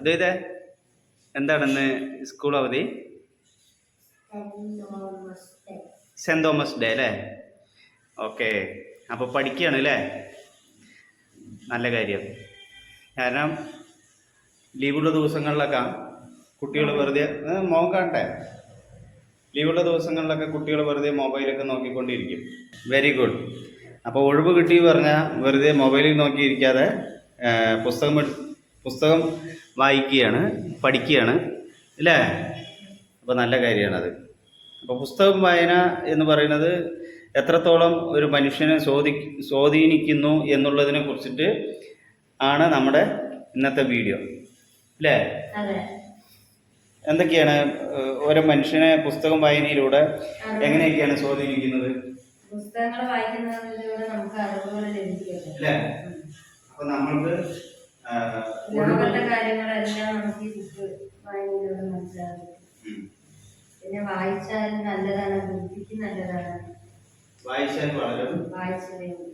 അദ്വൈതേ എന്താണെന്ന് സ്കൂൾ അവധി? Saint Thomas day അല്ലേ? ഓക്കെ അപ്പോൾ പഠിക്കുകയാണ് അല്ലേ? നല്ല കാര്യം. കാരണം ലീവുള്ള ദിവസങ്ങളിലൊക്കെ കുട്ടികൾ വെറുതെ മോൻ കാണട്ടെ. ലീവുള്ള ദിവസങ്ങളിലൊക്കെ കുട്ടികൾ വെറുതെ മൊബൈലൊക്കെ നോക്കിക്കൊണ്ടിരിക്കും. വെരി ഗുഡ് അപ്പോൾ ഒഴിവ് കിട്ടി പറഞ്ഞാൽ വെറുതെ മൊബൈലിൽ നോക്കിയിരിക്കാതെ പുസ്തകം പുസ്തകം വായിക്കുകയാണ് പഠിക്കുകയാണ് അല്ലേ? അപ്പോൾ നല്ല കാര്യമാണത്. അപ്പോൾ പുസ്തകം വായന എന്ന് പറയുന്നത് എത്രത്തോളം ഒരു മനുഷ്യനെ സ്വാധി സ്വാധീനിക്കുന്നു എന്നുള്ളതിനെ കുറിച്ചിട്ട് ആണ് നമ്മുടെ ഇന്നത്തെ വീഡിയോ. അല്ലേ? എന്തൊക്കെയാണ് ഓരോ മനുഷ്യനെ പുസ്തകം വായനയിലൂടെ എങ്ങനെയൊക്കെയാണ് സ്വാധീനിക്കുന്നത്? പുസ്തകങ്ങൾ വായിക്കുന്നതിലൂടെ നമുക്ക് അറിവുകൾ ലഭിക്കും അല്ലേ? അപ്പൊ നമ്മൾക്ക് ലോകത്തെ കാര്യങ്ങളെല്ലാം നമുക്ക് ബുക്ക് വായനയിലൂടെ മനസ്സിലാകും. പിന്നെ വായിച്ചാൽ നല്ലതാണ് ബുദ്ധിക്ക് നല്ലതാണ്. വായിച്ചാൽ വളരും. വായിച്ചില്ലെങ്കിലോ?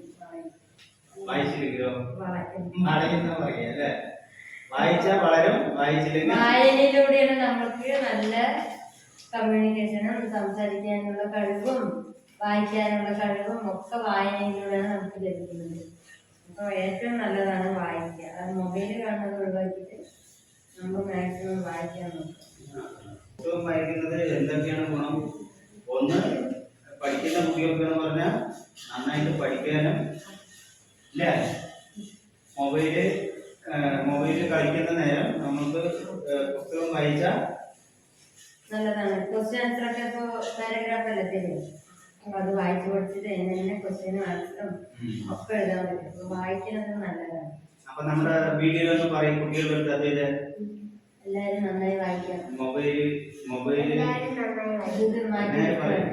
വായിച്ചാൽ വളരും വായിച്ചില്ലെങ്കിൽ വായനയിലൂടെയാണ് നമുക്ക് നല്ല കമ്മ്യൂണിക്കേഷനും സംസാരിക്കാനുള്ള കഴിവും വായിക്കാനുള്ള കഴിവും ഒക്കെ വായനയിലൂടെയാണ് നമുക്ക് ലഭിക്കുന്നത്. അപ്പോൾ ഏറ്റവും നല്ലതാണ് വായിക്കുക അത് മൊബൈൽ കാണുന്നത് ഒഴിവാക്കിയിട്ട് നമ്മൾ നോക്കുക പുസ്തകം വായിക്കുന്നത് എന്തൊക്കെയാണ് ഗുണം? ഒന്ന് പഠിക്കുന്ന കുട്ടികൾക്ക് എന്ന് പറഞ്ഞാൽ നന്നായിട്ട് പഠിക്കാനും ഇല്ല മൊബൈൽ മൊബൈലിൽ കളിക്കുന്ന നേരം നമുക്ക് പുസ്തകം വായിച്ചാൽ നല്ലതാണ്. ക്വസ്റ്റ്യൻ ആൻസർ ഒക്കെ ഇപ്പോൾ പാരഗ്രാഫ് അല്ലേ തരും അപ്പോൾ അത് വായിച്ചു പഠിച്ചിട്ട് എന്നെ ക്വസ്റ്റ്യനും ആൻസറും ഒക്കെ എഴുതാൻ പറ്റും. വായിക്കുന്നത് നല്ലതാണ്. അപ്പൊ നമ്മുടെ വീഡിയോ പറയും കുട്ടികളുടെ എല്ലാവരും നന്നായി വായിക്കണം. മൊബൈൽ പറയാം.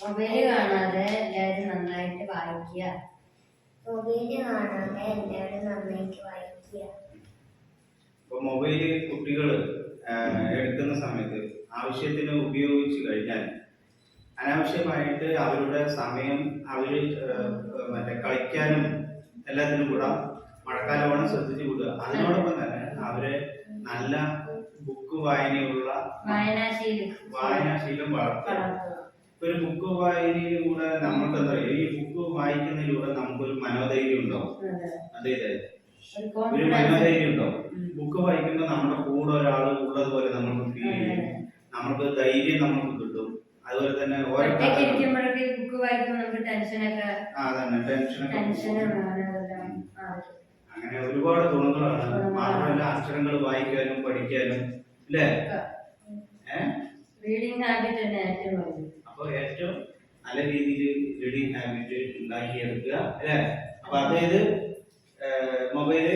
മൊബൈൽ കാണാതെ എല്ലാവരും നന്നായിട്ട് വായിക്കുക. മൊബൈൽ കാണാതെ എല്ലാവരും നന്നായിട്ട് വായിക്കുക. ഇപ്പൊ മൊബൈൽ കുട്ടികൾ എടുക്കുന്ന സമയത്ത് ആവശ്യത്തിന് ഉപയോഗിച്ച് കഴിഞ്ഞാൽ അനാവശ്യമായിട്ട് അവരുടെ സമയം അവർ മറ്റേ കളിക്കാനും എല്ലാത്തിനും വിടാം മഴക്കാലമാണ് ശ്രദ്ധിച്ചു കൂടുക അതിനോടൊപ്പം തന്നെ അവരെ നല്ല ബുക്ക് വായനയുള്ള വായനാശീലം. വളർത്തുക. ഒരു ബുക്ക് വായനയിലൂടെ നമ്മൾക്ക് എന്താ ഈ ബുക്ക് വായിക്കുന്നതിലൂടെ നമുക്കൊരു മനോധൈര്യം ഉണ്ടാവും. അതെ. അതെ ഒരു മനോധൈര്യം ഉണ്ടാവും. ബുക്ക് വായിക്കുമ്പോൾ നമ്മുടെ കൂടെ ഒരാൾ ഉള്ളതുപോലെ നമുക്ക് ഫീൽ ചെയ്യും. നമുക്ക് ധൈര്യം നമുക്ക് കിട്ടും. അതുപോലെ തന്നെ ഓരോ. അങ്ങനെ ഒരുപാട് ഗുണങ്ങളാണ്. മാത്രമല്ല അക്ഷരങ്ങൾ വായിക്കാനും പഠിക്കാനും അല്ലേ റീഡിങ് ഹാബിറ്റ് തന്നെ ഏറ്റവും വലുത് അപ്പൊ ഏറ്റവും നല്ല രീതിയിൽ റീഡിങ് ഹാബിറ്റ് ഉണ്ടാക്കിയെടുക്കുക അല്ലേ? അപ്പൊ അതായത് മൊബൈൽ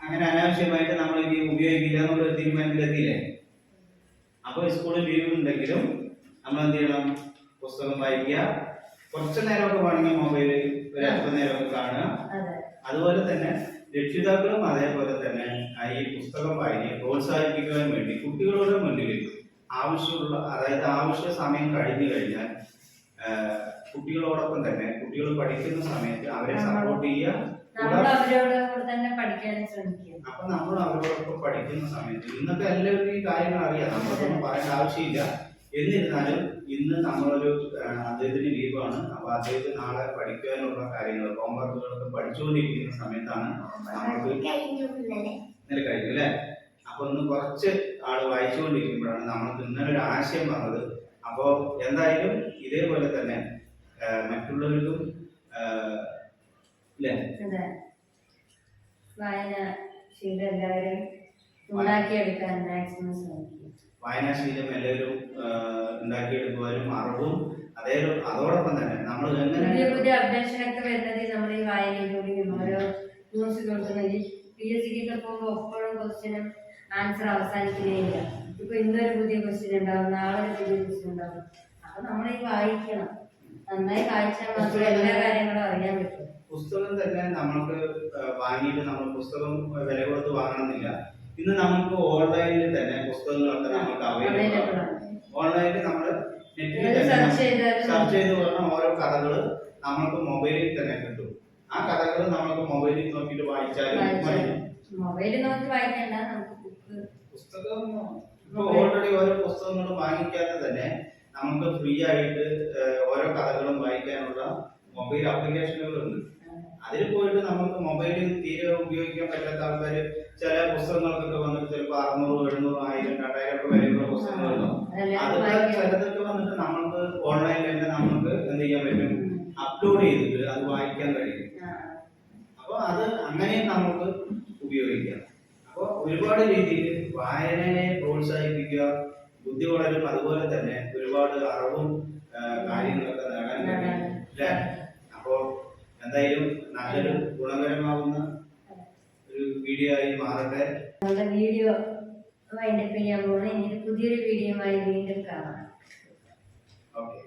അങ്ങനെ അനാവശ്യമായിട്ട് നമ്മൾ ഇനി ഉപയോഗിക്കില്ല എന്നുള്ള തീരുമാനത്തിലെത്തിയില്ലേ? അപ്പൊ സ്കൂളിൽ ലീവ് ഉണ്ടെങ്കിലും നമ്മൾ എന്ത് ചെയ്യണം? പുസ്തകം വായിക്കുക. കുറച്ചു നേരമൊക്കെ വേണമെങ്കിൽ മൊബൈൽ ഒരു അല്പനേരമൊക്കെ കാണുക. അതെ. അതുപോലെ തന്നെ രക്ഷിതാക്കളും അതേപോലെ തന്നെ ഈ പുസ്തകം വായനയെ പ്രോത്സാഹിപ്പിക്കുവാൻ വേണ്ടി കുട്ടികളുടെ മുന്നിൽ ആവശ്യമുള്ള അതായത് ആവശ്യ സമയം കഴിഞ്ഞു കഴിഞ്ഞാൽ കുട്ടികളോടൊപ്പം തന്നെ കുട്ടികൾ പഠിക്കുന്ന സമയത്ത് അവരെ സപ്പോർട്ട് ചെയ്യുക. അപ്പൊ നമ്മൾ അവരോടൊപ്പം പഠിക്കുന്ന സമയത്ത് ഇന്നത്തെ എല്ലാവർക്കും ഈ കാര്യങ്ങൾ അറിയാം. നമ്മളൊന്നും പറയേണ്ട ആവശ്യമില്ല. എന്നിരുന്നാലും ഇന്ന് നമ്മളൊരു അദ്ദേഹത്തിന്റെ അദ്ദേഹത്തിന് ലീവാണ് അപ്പൊ അദ്ദേഹത്തിന് നാളെ പഠിക്കാനുള്ള കാര്യങ്ങൾ ഹോംവർക്കുകളൊക്കെ പഠിച്ചുകൊണ്ടിരിക്കുന്ന സമയത്താണ് നമ്മൾക്ക് ഇന്നലെ കഴിഞ്ഞു അല്ലേ? അപ്പൊ ഒന്ന് കുറച്ച് ആൾ വായിച്ചുകൊണ്ടിരിക്കുമ്പോഴാണ് നമ്മൾക്ക് ഇന്നലെ ഒരു ആശയം വന്നത്. അപ്പോ എന്തായാലും ഇതേപോലെ തന്നെ മറ്റുള്ളവർക്കും ഇല്ലേ? വായന എല്ലാവരും ഉണ്ടാക്കിയെടുക്കാൻ മാക്സിമം ശ്രമിക്കുക. വായനാശീലം എല്ലാവരും ഉണ്ടാക്കിയെടുക്കുവാനും അറിവും അതേ അതോടൊപ്പം തന്നെ നമ്മൾ പുതിയ എങ്ങനെ പുതിയ അപ്ഡേഷൻ ഒക്കെ വരുന്നത് നമ്മൾ ഈ വായനയിലൂടെയും ഓരോ ന്യൂസ് കേൾക്കുന്നത് പി എസ് സിക്കൊക്കെ പോകുമ്പോൾ എപ്പോഴും ക്വസ്റ്റ്യനും ആൻസർ അവസാനിക്കുകയില്ല ഇപ്പൊ ഇന്നൊരു പുതിയ ക്വസ്റ്റ്യൻ ഉണ്ടാവും നാളെ ഒരു പുതിയ ക്വസ്റ്റ്യൻ ഉണ്ടാവും. അപ്പൊ നമ്മൾ ഈ വായിക്കണം. നന്നായി വായിച്ചാൽ മാത്രമേ എല്ലാ കാര്യങ്ങളും അറിയാൻ പറ്റൂ. പുസ്തകം തന്നെ നമ്മൾക്ക് വാങ്ങിയിട്ട് നമ്മൾ പുസ്തകം വില കൊടുത്ത് വാങ്ങണമെന്നില്ല. ഇന്ന് നമുക്ക് ഓൺലൈനിൽ തന്നെ പുസ്തകങ്ങളൊക്കെ നമുക്ക് അവൈലബിൾ ആണ്. ഓൺലൈനിൽ നമ്മൾ നെറ്റിൽ തന്നെ സെർച്ച് ചെയ്ത് പറഞ്ഞ ഓരോ കഥകൾ നമ്മൾക്ക് മൊബൈലിൽ തന്നെ കിട്ടും. ആ കഥകൾ നമ്മൾക്ക് മൊബൈലിൽ നോക്കിയിട്ട് വായിച്ചാലും മൊബൈലിൽ നോക്കി വായിക്കണ്ട പുസ്തകം ഓൾറെഡി ഓരോ പുസ്തകങ്ങൾ വാങ്ങിക്കാതെ തന്നെ നമുക്ക് ഫ്രീ ആയിട്ട് ഓരോ കഥകളും വായിക്കാനുള്ള മൊബൈൽ ആപ്ലിക്കേഷനുകളുണ്ട് അതിൽ പോയിട്ട് നമുക്ക് മൊബൈലിൽ തീരെ ഉപയോഗിക്കാൻ പറ്റാത്ത ആൾക്കാർ ചില പുസ്തകങ്ങൾക്കൊക്കെ വന്നിട്ട് ചിലപ്പോൾ അറുന്നൂറ് എഴുന്നൂറ് ആയിരം രണ്ടായിരം ഒക്കെ വരെയുള്ള പുസ്തകങ്ങളുണ്ടാവും അതൊക്കെ. ചിലതൊക്കെ വന്നിട്ട് നമുക്ക് ഓൺലൈനിൽ തന്നെ നമുക്ക് എന്ത് ചെയ്യാൻ പറ്റും? അപ്ലോഡ് ചെയ്തിട്ട് അത് വായിക്കാൻ കഴിയും. അപ്പൊ അപ്പോൾ അത് അങ്ങനെയും നമുക്ക് ഉപയോഗിക്കാം. അപ്പോൾ ഒരുപാട് രീതിയിൽ വായനയെ പ്രോത്സാഹിപ്പിക്കുക ബുദ്ധി വളരും അതുപോലെ തന്നെ ഒരുപാട് അറിവും കാര്യങ്ങളൊക്കെ നേടാൻ കഴിയും. അല്ലേ? അപ്പോൾ എന്തായാലും നല്ലൊരു ഗുണകരമാകുന്ന ഒരു വീഡിയോ ആയി മാറട്ടെ. നമ്മുടെ വീഡിയോ വൈൻഡപ്പ് ചെയ്യാൻ പോകുന്നത് ഇനി പുതിയൊരു വീഡിയോയുമായി വീണ്ടും കാണാം. ഓക്കെ